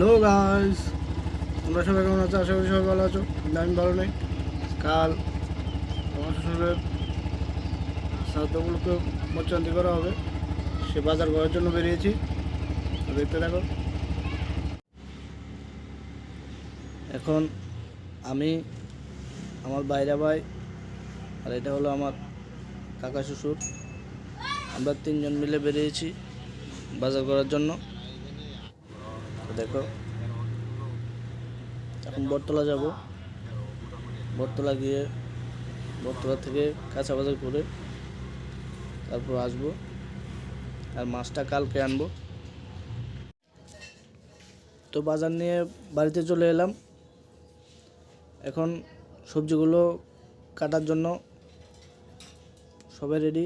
Hello guys তোমরা সবাই কেমন আছো? আশা করি সবাই ভালো আছো। আমি ভালো নেই। কাল আমার শ্বশুরের শ্রাদ্ধগুলোকে মোচান্তি করা হবে। সে বাজার করার জন্য বেরিয়েছি। দেখতে থাকো। এখন আমি, আমার বাইরা ভাই আর এটা হলো আমার কাকা শ্বশুর। আমরা তিনজন মিলে বেরিয়েছি বাজার করার জন্য। দেখো। এখন বটতলা যাব। বটতলা গিয়ে বটতলা থেকে কাঁচা বাজার করে তারপর আসব। আর মাছটা কালকে আনব। তো বাজার নিয়ে বাড়িতে চলে এলাম। এখন সবজিগুলো কাটার জন্য সবাই রেডি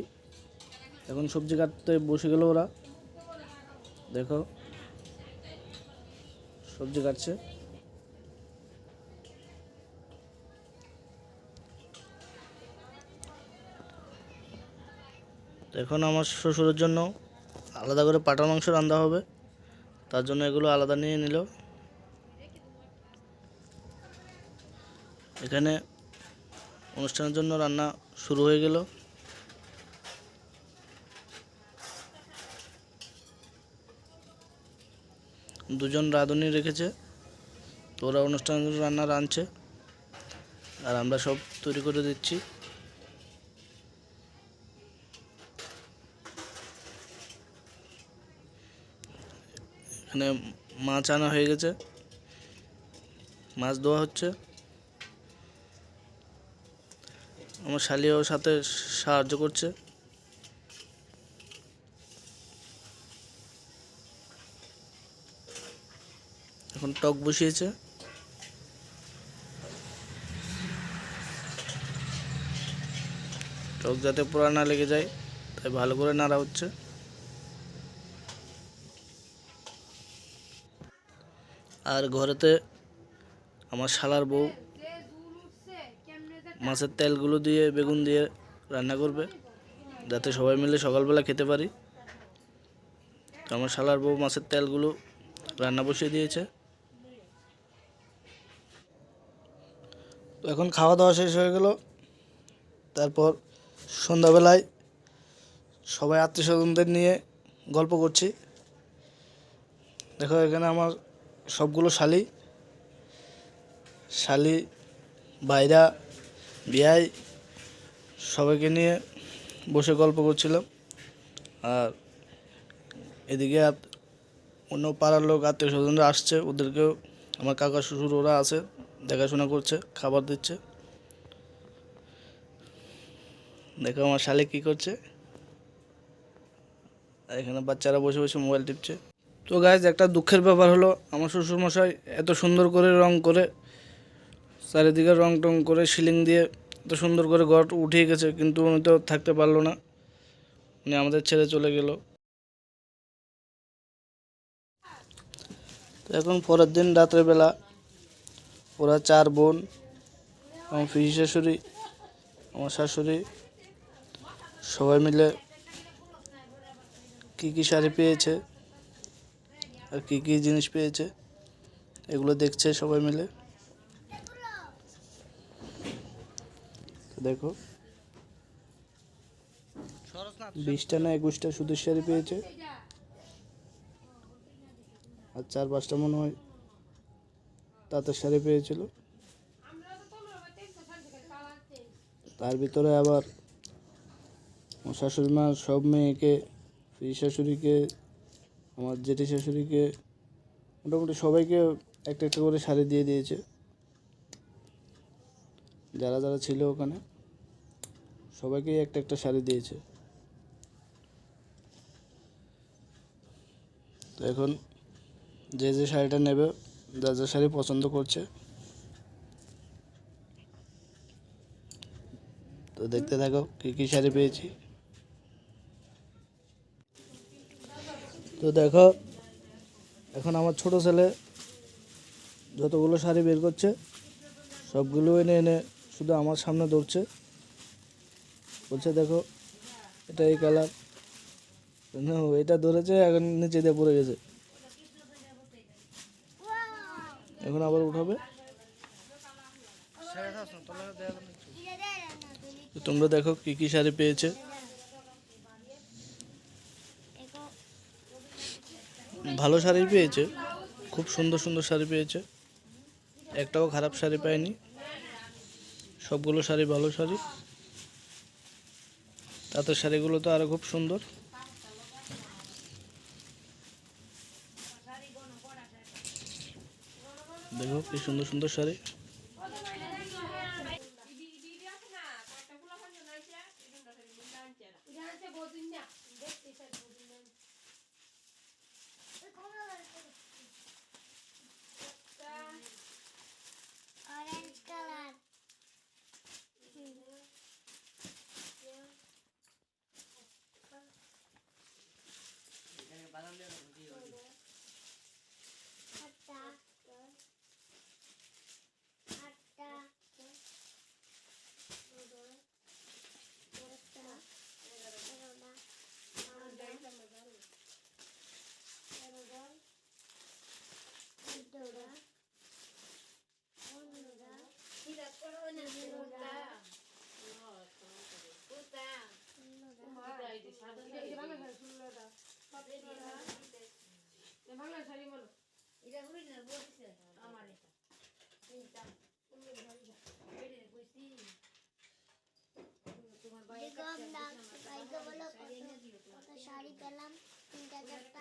এখন সবজি কাটতে বসে গেল ওরা। দেখো। সবজি কাটছে। এখন আমার শ্বশুরের জন্য আলাদা করে পাটার মাংস রান্না হবে। তার জন্য এগুলো আলাদা নিয়ে নিল। এখানে অনুষ্ঠানের জন্য রান্না শুরু হয়ে গেল। দুজন রাঁধুনি রেখেছে তো ওরা অনুষ্ঠানের জন্য রান্না রাঁধছে আর আমরা সব তৈরি করে দিচ্ছি। এখানে মাছ আনা হয়ে গেছে, মাছ দেওয়া হচ্ছে। আমার শালিও সাথে সাহায্য করছে। এখন টক বসিয়েছে। টক যাতে পোড়া না লেগে যায়, তাই ভালো করে নাড়া হচ্ছে। আর ঘরেতে আমার শালার বউ মাছের তেলগুলো দিয়ে, বেগুন দিয়ে রান্না করবে, যাতে সবাই মিলে সকালবেলা খেতে পারি। তো আমার শালার বউ মাছের তেলগুলো রান্না বসিয়ে দিয়েছে। তো এখন খাওয়া দাওয়া শেষ হয়ে গেল। তারপর সন্ধ্যাবেলায় সবাই আত্মীয় স্বজনদের নিয়ে গল্প করছি। দেখো, এখানে আমার সবগুলো শালি। শালি বাইরা বিয়াই সবাইকে নিয়ে বসে গল্প করছিলাম। আর এদিকে অন্য পাড়ার লোক আত্মীয় স্বজনরা আসছে। ওদেরকেও, আমার কাকা, শ্বশুর, ওরা আছে। দেখাশোনা করছে, খাবার দিচ্ছে। দেখো আমার শালে কী করছে। এখানে বাচ্চারা বসে বসে মোবাইল টিপছে। তো গাইজ একটা দুঃখের ব্যাপার হলো, আমার শ্বশুরমশাই এত সুন্দর করে রং করে, চারিদিকে রং টং করে সিলিং দিয়ে এত সুন্দর করে ঘর উঠিয়ে গেছে, কিন্তু উনি তো থাকতে পারল না। উনি আমাদের ছেড়ে চলে গেল। তো এখন পরের দিন রাত্রেবেলা ওরা চার বোন, আমার পিসি শাশুড়ি, আমার শাশুড়ি, সবাই মিলে কী কী শাড়ি পেয়েছে আর কী কী জিনিস পেয়েছে, এগুলো দেখছে সবাই মিলে। দেখো। বিশটা না একুশটা সুতির শাড়ি পেয়েছে। আর চার পাঁচটা মনে হয় তাঁতের শাড়ি পেয়েছিল। তার ভিতরে আবার শাশুড়ি মা সব মেয়েকে পিসি শাশুড়িকে, আমার জেঠি শাশুড়িকে, মোটামুটি সবাইকে একটা একটা করে শাড়ি দিয়ে দিয়েছে। যারা যারা ছিল ওখানে, সবাইকেই একটা একটা শাড়ি দিয়েছে। তো এখন যে যে শাড়িটা নেবে যা যা শাড়ি পছন্দ করছে। তো দেখতে থাকো কী কী শাড়ি পেয়েছি। তো দেখো, এখন আমার ছোট ছেলে যতগুলো শাড়ি বের করছে, সবগুলো এনে এনে শুধু আমার সামনে ধরছে। বলছে, দেখো, এটা এই কালার। এটা ধরেছে, এখন নিচে দিয়ে পড়ে গেছে। এখন আবার উঠাবে? তোমরা দেখো কি কি শাড়ি পেয়েছে। ভালো শাড়ি পেয়েছে, খুব সুন্দর সুন্দর শাড়ি পেয়েছে। একটাও খারাপ শাড়ি পায়নি। সবগুলো শাড়ি ভালো শাড়ি। তাঁতের শাড়িগুলো তো আরও খুব সুন্দর। দেখো কি সুন্দর সুন্দর শাড়ি। চোদ্দোটা পনেরোটা ষোলোটা দেখলাম না বাইকে বলো কত কত শাড়ি পেলাম তিনটা চারটা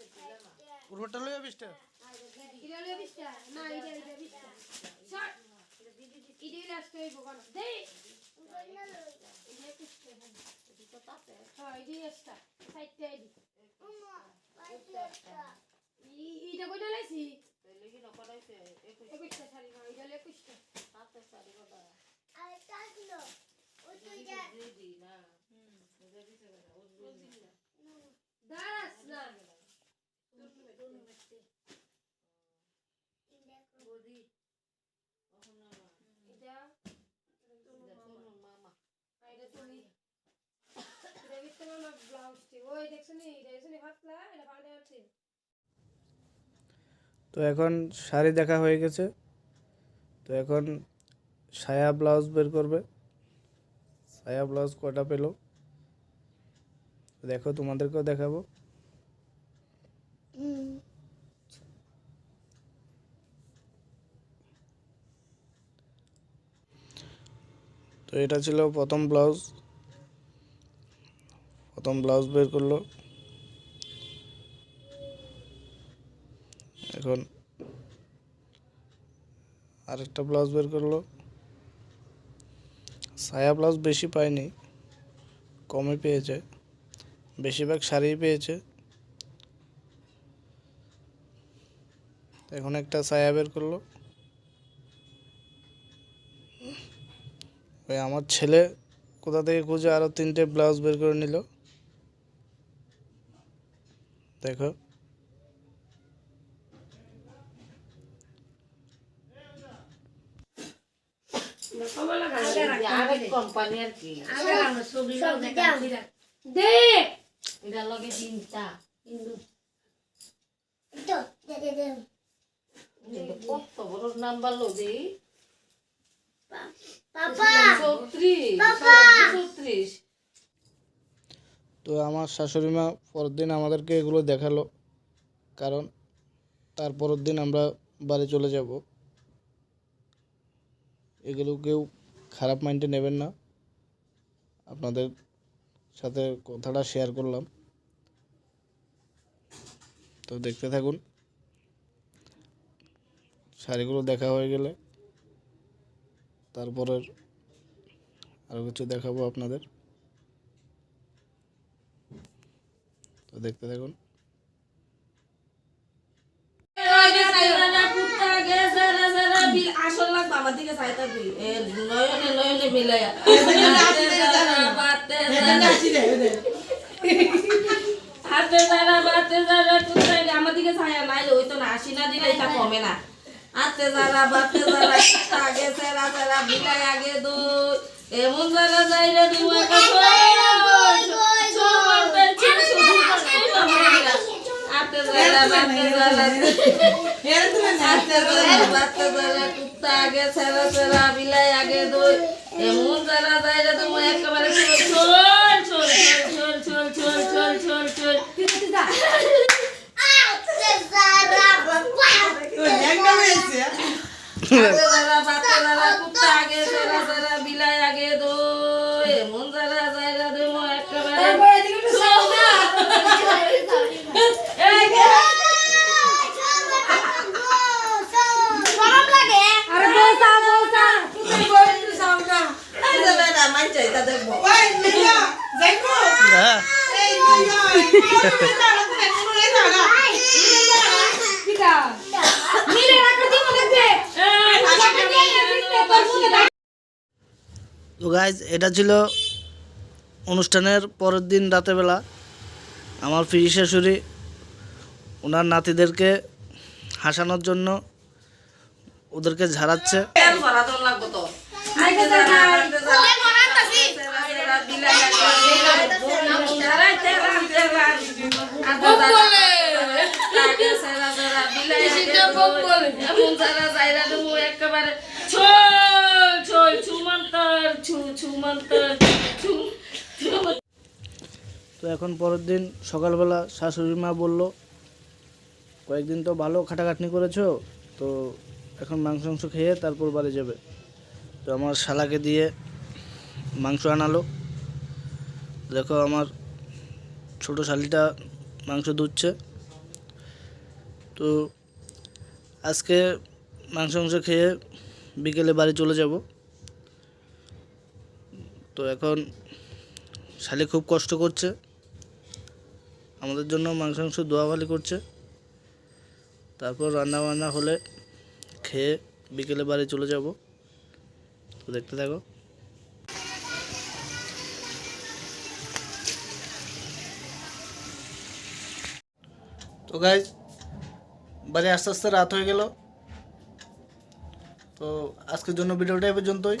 না পুরোটা লইয়া বিশটা ও মা বাইকে একটা ইটা কইটা লাইছি তাহলে কি না করাইছে একুশ একুশটা শাড়ি না এটা একুশটা তাতে শাড়ি কথা আর একটা ছিল ওই তো যা দিদি না হুম ওদের দিছে না ওর দিছে দাঁড়াস না দেখছ নি? দেখছ নি? এটা পাল্টে আছে তো এখন শাড়ি দেখা হয়ে গেছে। তো এখন সায়া ব্লাউজ বের করবে। সায়া ব্লাউজ কটা পেল? দেখো তোমাদেরকেও দেখাবো। তো এটা ছিল প্রথম ব্লাউজ। প্রথম ব্লাউজ বের করল। এখন আরেকটা ব্লাউজ বের করল। সায়া ব্লাউজ বেশি পায়নি, কমই পেয়েছে। বেশিরভাগ শাড়িই পেয়েছে। এখন একটা সায়া বের করল। ওই আমার ছেলে কোথা থেকে খুঁজে আরও তিনটে ব্লাউজ বের করে নিল। দেখো। কত বড় নাম্বার লদি তো আমার শাশুড়ি মা পরের দিন আমাদেরকে এগুলো দেখাল। কারণ তার পরের দিন আমরা বাড়ি চলে যাব। এগুলো কেউ খারাপ মাইন্ডে নেবেন না। আপনাদের সাথে কথাটা শেয়ার করলাম। তো দেখতে থাকুন। শাড়িগুলো দেখা হয়ে গেলে। তারপরের আরও কিছু দেখাবো আপনাদের। তো দেখতে দেখুন আমার দিকে ছায়া নাই, ওই তো না আসি না দিলে এটা কমে না। হাতে যারা বাতে যারা আগে, সেরা সেরা বিলাই আগে দুই এমন যারা যাইলে তুমি একটা হাতে যারা বাতে যারা হাতে যারা বাতে আগে, সেরা সেরা বিলাই আগে দো এমন Mancha, está de boa. Vai, Zé Cu! É. Ei, vai, vai, vai, vai, vai, vai, vai. Guys এটা ছিল অনুষ্ঠানের পরের দিন রাতেবেলা আমার ফিরি শাশুড়ি ওনার নাতিদেরকে হাসানোর জন্য ওদেরকে ঝাড়াচ্ছে। একেবারে তো এখন পরের দিন সকালবেলা শাশুড়ি মা বলল, কয়েকদিন তো ভালো খাটাখাটনি করেছ, তো এখন মাংস মাংস খেয়ে তারপর বাড়ি যাবে। তো আমার শালাকে দিয়ে মাংস আনালো। দেখো আমার ছোট শালিটা মাংস দুধছে তো আজকে মাংস মাংস খেয়ে বিকেলে বাড়ি চলে যাব। তো এখন শালি খুব কষ্ট করছে। আমাদের জন্য মাংস মাংস দোয়াবালি করছে। তারপর রান্না বান্না হলে খেয়ে বিকেলে বাড়ি চলে যাব। তো দেখতে থাকো। তো গাইজ বাড়ি আস্তে আস্তে রাত হয়ে গেল। তো আজকের জন্য ভিডিওটা এই পর্যন্তই।